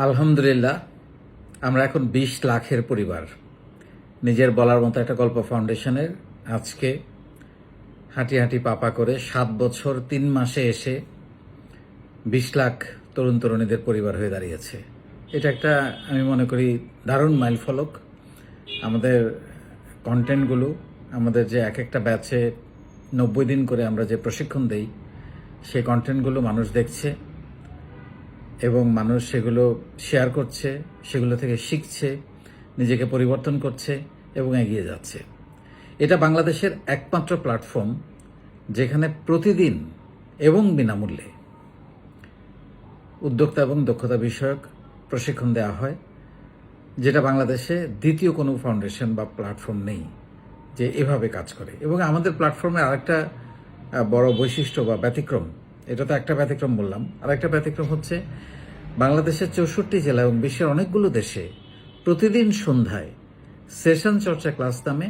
আলহামদুলিল্লাহ, আমরা এখন বিশ লাখের পরিবার। নিজের বলার মতো একটা গল্প ফাউন্ডেশনের। আজকে হাঁটি হাঁটি পাপা করে সাত বছর তিন মাসে এসে বিশ লাখ তরুণ তরুণীদের পরিবার হয়ে দাঁড়িয়েছে। এটা একটা, আমি মনে করি, দারুণ মাইল ফলক। আমাদের কন্টেন্টগুলো, আমাদের যে এক একটা ব্যাচে নব্বই দিন করে আমরা যে প্রশিক্ষণ দেই, সেই কন্টেন্টগুলো মানুষ দেখছে। এবং মানুষ সেগুলো শেয়ার করছে, সেগুলো থেকে শিখছে, নিজেকে পরিবর্তন করছে এবং এগিয়ে যাচ্ছে। এটা বাংলাদেশের একমাত্র প্ল্যাটফর্ম যেখানে প্রতিদিন এবং বিনামূল্যে উদ্যোক্তা এবং দক্ষতা বিষয়ক প্রশিক্ষণ দেওয়া হয়, যেটা বাংলাদেশে দ্বিতীয় কোনো ফাউন্ডেশন বা প্ল্যাটফর্ম নেই যে এভাবে কাজ করে। এবং আমাদের প্ল্যাটফর্মে আরেকটা বড় বৈশিষ্ট্য বা ব্যতিক্রম এটা তো একটা ব্যতিক্রম বললাম। আরেকটা ব্যতিক্রম হচ্ছে, বাংলাদেশের চৌষট্টি জেলা এবং বিশ্বের অনেকগুলো দেশে প্রতিদিন সন্ধ্যায় সেশন চর্চা ক্লাস নামে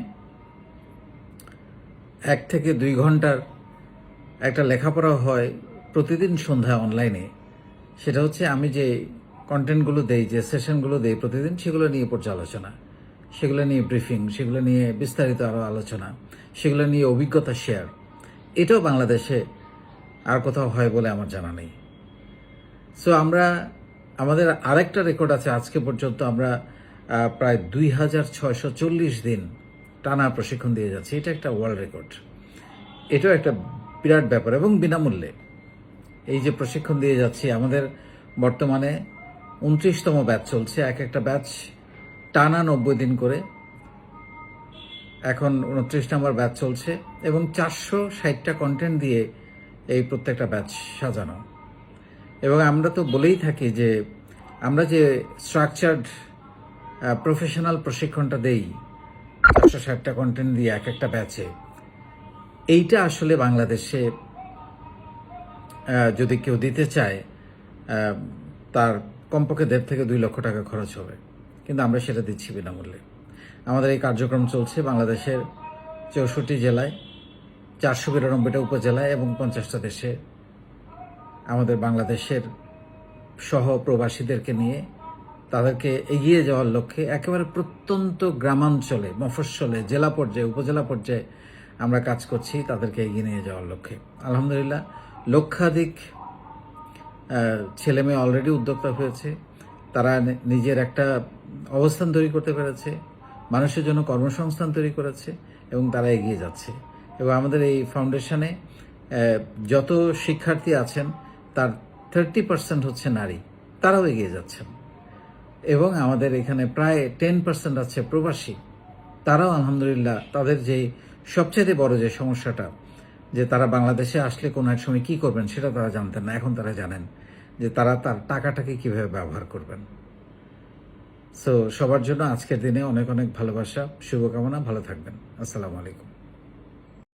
এক থেকে দুই ঘণ্টার একটা লেখাপড়া হয় প্রতিদিন সন্ধ্যায় অনলাইনে। সেটা হচ্ছে আমি যে কন্টেন্টগুলো দেই, যে সেশনগুলো দেই প্রতিদিন, সেগুলো নিয়ে পর্যালোচনা সেগুলো নিয়ে ব্রিফিং, সেগুলো নিয়ে বিস্তারিত আরও আলোচনা, সেগুলো নিয়ে অভিজ্ঞতা শেয়ার। এটাও বাংলাদেশে আর কোথাও হয় বলে আমার জানা নেই। সো আমরা, আমাদের আরেকটা রেকর্ড আছে, আজকে পর্যন্ত আমরা প্রায় দুই হাজার ছয়শো চল্লিশ দিন টানা প্রশিক্ষণ দিয়ে যাচ্ছি। এটা একটা ওয়ার্ল্ড রেকর্ড এটাও একটা বিরাট ব্যাপার এবং বিনামূল্যে। এই যে প্রশিক্ষণ দিয়ে যাচ্ছি, আমাদের বর্তমানে উনত্রিশতম ব্যাচ চলছে। এক একটা ব্যাচ টানা নব্বই দিন করে। এখন উনত্রিশ নম্বর ব্যাচ চলছে এবং চারশো ষাটটা কন্টেন্ট দিয়ে এই প্রত্যেকটা ব্যাচ সাজানো। এবং আমরা তো বলেই থাকি যে আমরা যে স্ট্রাকচার্ড প্রফেশনাল প্রশিক্ষণটা দেই চারশো ষাটটা কন্টেন্ট দিয়ে এক একটা ব্যাচে, এইটা আসলে বাংলাদেশে যদি কেউ দিতে চায় তার কমপক্ষে দেড় থেকে দুই লক্ষ টাকা খরচ হবে। কিন্তু আমরা সেটা দিচ্ছি বিনামূল্যে। আমাদের এই কার্যক্রম চলছে বাংলাদেশের চৌষট্টি জেলায়। চারশো বিরানব্বইটা উপজেলায় এবং পঞ্চাশটা দেশে আমাদের বাংলাদেশের সহ প্রবাসীদেরকে নিয়ে তাদেরকে এগিয়ে যাওয়ার লক্ষ্যে একেবারে প্রত্যন্ত গ্রামাঞ্চলে, মফস্বলে, জেলা পর্যায়ে, উপজেলা পর্যায়ে আমরা কাজ করছি, তাদেরকে এগিয়ে নিয়ে যাওয়ার লক্ষ্যে। আলহামদুলিল্লাহ, লক্ষাধিক ছেলে মেয়ে অলরেডি উদ্যোক্তা হয়েছে। তারা নিজের একটা অবস্থান তৈরি করতে পেরেছে। মানুষের জন্য কর্মসংস্থান তৈরি করেছে এবং তারা এগিয়ে যাচ্ছে। এবং আমাদের এই ফাউন্ডেশনে যত শিক্ষার্থী আছেন, তার থার্টি পার্সেন্ট হচ্ছে নারী। তারাও এগিয়ে যাচ্ছেন। এবং আমাদের এখানে প্রায় টেন পার্সেন্ট আছে প্রবাসী। তারাও আলহামদুলিল্লাহ তাদের যে সবচেয়ে বড় যে সমস্যাটা, যে তারা বাংলাদেশে আসলে কোনো এক সময় কী করবেন সেটা তারা জানতেন না। এখন তারা জানেন যে তারা তার টাকাটাকে কীভাবে ব্যবহার করবেন। সো সবার জন্য আজকের দিনে অনেক অনেক ভালোবাসা, শুভকামনা, ভালো থাকবেন। আসসালামু আলাইকুম।